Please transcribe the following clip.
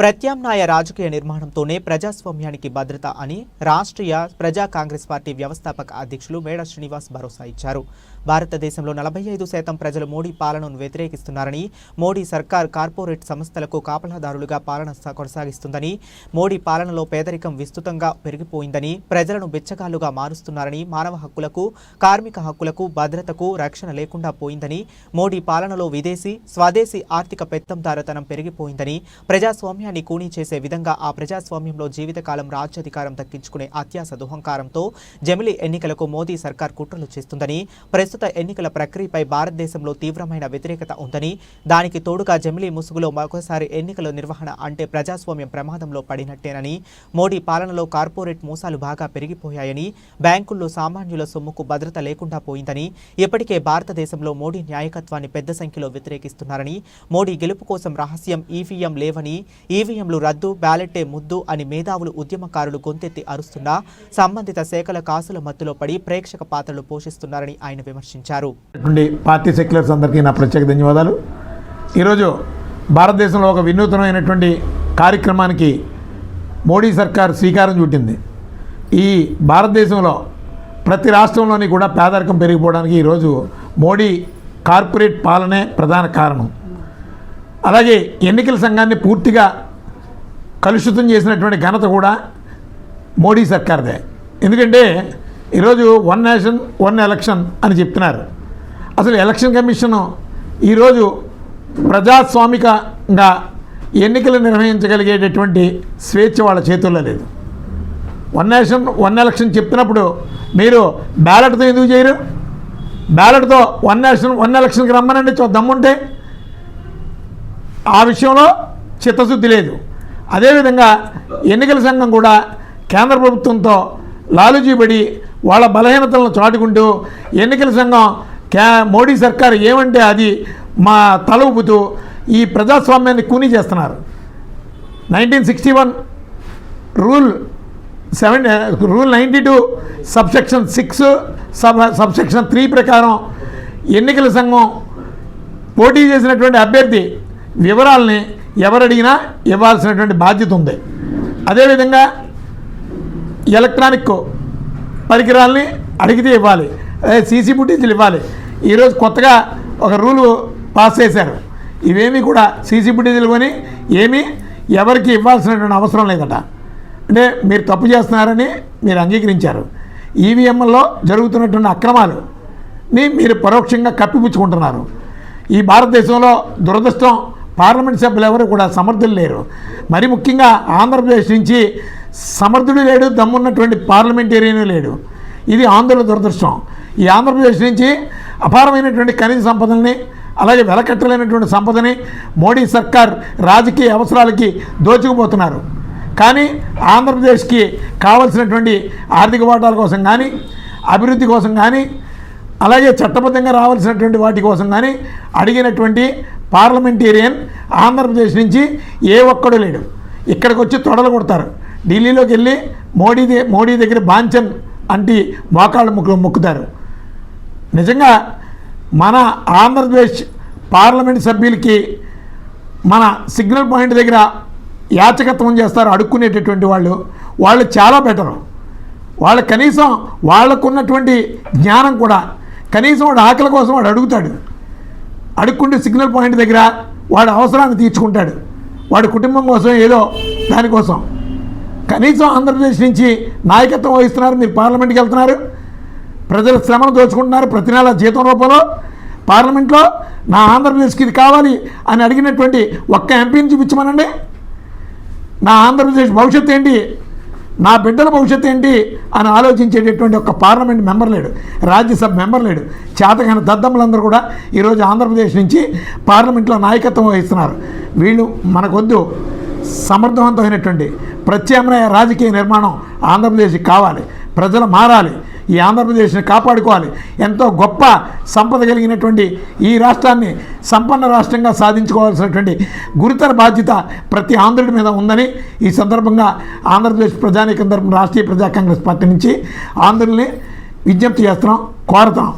ప్రత్యామ్నాయ రాజకీయ నిర్మాణంతోనే ప్రజాస్వామ్యానికి భద్రత అని రాష్ట్రీయ ప్రజా కాంగ్రెస్ పార్టీ వ్యవస్థాపక అధ్యక్షులు మేడ శ్రీనివాస్ భరోసా ఇచ్చారు. భారతదేశంలో నలభై ఐదు శాతం ప్రజలు మోడీ పాలనను వ్యతిరేకిస్తున్నారని మోడీ సర్కార్ కార్పొరేట్ సంస్థలకు కాపలాదారులుగా పాలన కొనసాగిస్తుందని మోడీ పాలనలో పేదరికం విస్తృతంగా పెరిగిపోయిందని ప్రజలను బిచ్చగాళ్ళుగా మారుస్తున్నారని మానవ హక్కులకు కార్మిక హక్కులకు భద్రతకు రక్షణ లేకుండా పోయిందని మోడీ పాలనలో విదేశీ స్వదేశీ ఆర్థిక పెత్తందారతనం పెరిగిపోయిందని ప్రజాస్వామ్యాన్ని కూనీ చేసే విధంగా ఆ ప్రజాస్వామ్యంలో జీవితకాలం రాజ్యాధికారం దక్కించుకునే అత్యాస దుహంకారంతో జమిలి ఎన్నికలకు మోదీ సర్కార్ కుట్రలు చేస్తుందని ప్రస్తుత ఎన్నికల ప్రక్రియపై భారతదేశంలో తీవ్రమైన వ్యతిరేకత ఉందని దానికి తోడుగా జమిలీ ముసుగులో మరొకసారి ఎన్నికల నిర్వహణ అంటే ప్రజాస్వామ్యం ప్రమాదంలో పడినట్టేనని మోడీ పాలనలో కార్పొరేట్ మోసాలు బాగా పెరిగిపోయాయని బ్యాంకుల్లో సామాన్యుల సొమ్ముకు భద్రత లేకుండా పోయిందని ఇప్పటికే భారతదేశంలో మోడీ న్యాయకత్వాన్ని పెద్ద సంఖ్యలో వ్యతిరేకిస్తున్నారని మోడీ గెలుపు కోసం రహస్యం ఈవీఎం లేవని ఈవీఎంలు రద్దు బ్యాలెట్టే ముద్దు అని మేధావులు ఉద్యమకారులు గొంతెత్తి అరుస్తున్నా సంబంధిత శాఖల కాసుల మత్తులో పడి ప్రేక్షక పాత్రలు పోషిస్తున్నారని ఆయన విమర్శించారు. విమర్శించారు. పార్టీ సెక్యులర్స్ అందరికీ నా ప్రత్యేక ధన్యవాదాలు. ఈరోజు భారతదేశంలో ఒక వినూతనమైనటువంటి కార్యక్రమానికి మోడీ సర్కార్ శ్రీకారం చుట్టింది. ఈ భారతదేశంలో ప్రతి రాష్ట్రంలోని కూడా పేదరికం పెరిగిపోవడానికి ఈరోజు మోడీ కార్పొరేట్ పాలనే ప్రధాన కారణం. అలాగే ఎన్నికల సంఘాన్ని పూర్తిగా కలుషితం చేసినటువంటి ఘనత కూడా మోడీ సర్కార్దే. ఎందుకంటే ఈరోజు వన్ నేషన్ వన్ ఎలక్షన్ అని చెప్తున్నారు. అసలు ఎలక్షన్ కమిషన్ ఈరోజు ప్రజాస్వామికంగా ఎన్నికలు నిర్వహించగలిగేటటువంటి స్వేచ్ఛ వాళ్ళ చేతుల్లో లేదు. వన్ నేషన్ వన్ ఎలక్షన్ చెప్తున్నప్పుడు మీరు బ్యాలెట్తో ఎందుకు చేయరు? బ్యాలెట్తో వన్ నేషన్ వన్ ఎలక్షన్కి రమ్మనండి చూ దమ్ముంటే ఆ విషయంలో చిత్తశుద్ధి లేదు. అదేవిధంగా ఎన్నికల సంఘం కూడా కేంద్ర ప్రభుత్వంతో లాలుజీబడి వాళ్ళ బలహీనతలను చాటుకుంటూ ఎన్నికల సంఘం కే మోడీ సర్కారు ఏమంటే అది మా తల ఊపుతూ ఈ ప్రజాస్వామ్యాన్ని కూనీ చేస్తున్నారు. Nineteen sixty one rule seven rule ninety two subsection six sub subsection three ప్రకారం ఎన్నికల సంఘం పోటీ చేసినటువంటి అభ్యర్థి వివరాలని ఎవరడిగినా ఇవ్వాల్సినటువంటి బాధ్యత ఉంది. అదేవిధంగా ఎలక్ట్రానిక్ పరికరాలని అడిగితే ఇవ్వాలి. అదే సీసీ ఫుటేజ్లు ఇవ్వాలి. ఈరోజు కొత్తగా ఒక రూలు పాస్ చేశారు. ఇవేమీ కూడా సీసీ ఫుటేజ్లు కొని ఏమీ ఎవరికి ఇవ్వాల్సినటువంటి అవసరం లేదట. అంటే మీరు తప్పు చేస్తున్నారని మీరు అంగీకరించారు. ఈవీఎంలో జరుగుతున్నటువంటి అక్రమాలుని మీరు పరోక్షంగా కప్పిపుచ్చుకుంటున్నారు. ఈ భారతదేశంలో దురదృష్టం పార్లమెంట్ సభ్యులు ఎవరు కూడా సమర్థులు లేరు. మరి ముఖ్యంగా ఆంధ్రప్రదేశ్ నుంచి సమర్థుడు లేడు దమ్మున్నటువంటి పార్లమెంటేరియన్ లేడు. ఇది ఆంధ్రుల దురదృష్టం. ఈ ఆంధ్రప్రదేశ్ నుంచి అపారమైనటువంటి ఖనిజ సంపదల్ని అలాగే వెలకట్టలేనటువంటి సంపదని మోడీ సర్కార్ రాజకీయ అవసరాలకి దోచుకుపోతున్నారు. కానీ ఆంధ్రప్రదేశ్కి కావలసినటువంటి ఆర్థిక వాటాల కోసం కానీ అభివృద్ధి కోసం కానీ అలాగే చట్టబద్ధంగా రావాల్సినటువంటి వాటి కోసం కానీ అడిగినటువంటి పార్లమెంటేరియన్ ఆంధ్రప్రదేశ్ నుంచి ఏ ఒక్కడు లేడు. ఇక్కడికి వచ్చి తొడలు కొడతారు. ఢిల్లీలోకి వెళ్ళి మోడీ దే- మోడీ దగ్గర బాంచన్ అంటి మోకాళ్ళు ముక్కు మొక్కుతారు. నిజంగా మన ఆంధ్రప్రదేశ్ పార్లమెంట్ సభ్యులకి మన సిగ్నల్ పాయింట్ దగ్గర యాచకత్వం చేస్తారు అడుక్కునేటటువంటి వాళ్ళు. వాళ్ళు చాలా బెటరు. వాళ్ళ కనీసం వాళ్ళకున్నటువంటి జ్ఞానం కూడా కనీసం వాడు ఆకలి కోసం వాడు అడుగుతాడు. అడుక్కుంటే సిగ్నల్ పాయింట్ దగ్గర వాడు అవసరాన్ని తీర్చుకుంటాడు. వాడి కుటుంబం కోసం ఏదో దానికోసం. కనీసం ఆంధ్రప్రదేశ్ నుంచి నాయకత్వం వహిస్తున్నారు. మీరు పార్లమెంట్కి వెళ్తున్నారు. ప్రజల శ్రమను దోచుకుంటున్నారు. ప్రతి నెల జీతం రూపంలో పార్లమెంట్లో నా ఆంధ్రప్రదేశ్కి ఇది కావాలి అని అడిగినటువంటి ఒక్క ఎంపీని చూపించమనండి. నా ఆంధ్రప్రదేశ్ భవిష్యత్తు ఏంటి? నా బిడ్డల భవిష్యత్తు ఏంటి? అని ఆలోచించేటటువంటి ఒక పార్లమెంట్ మెంబర్ లేడు. రాజ్యసభ మెంబర్ లేడు. చేతకైన దద్దమ్మలందరూ కూడా ఈరోజు ఆంధ్రప్రదేశ్ నుంచి పార్లమెంట్లో నాయకత్వం వహిస్తున్నారు. వీళ్ళు మనకొద్దు. సమర్థవంతమైనటువంటి ప్రత్యామ్నాయ రాజకీయ నిర్మాణం ఆంధ్రప్రదేశ్కి కావాలి. ప్రజలు మారాలి. ఈ ఆంధ్రప్రదేశ్ని కాపాడుకోవాలి. ఎంతో గొప్ప సంపద కలిగినటువంటి ఈ రాష్ట్రాన్ని సంపన్న రాష్ట్రంగా సాధించుకోవాల్సినటువంటి గురుతర బాధ్యత ప్రతి ఆంధ్రుడి మీద ఉందని ఈ సందర్భంగా ఆంధ్రప్రదేశ్ ప్రజానీకం తరపున రాష్ట్రీయ ప్రజా కాంగ్రెస్ పార్టీ నుంచి ఆంధ్రుల్ని విజ్ఞప్తి చేస్తున్నాం. కోరుతున్నాం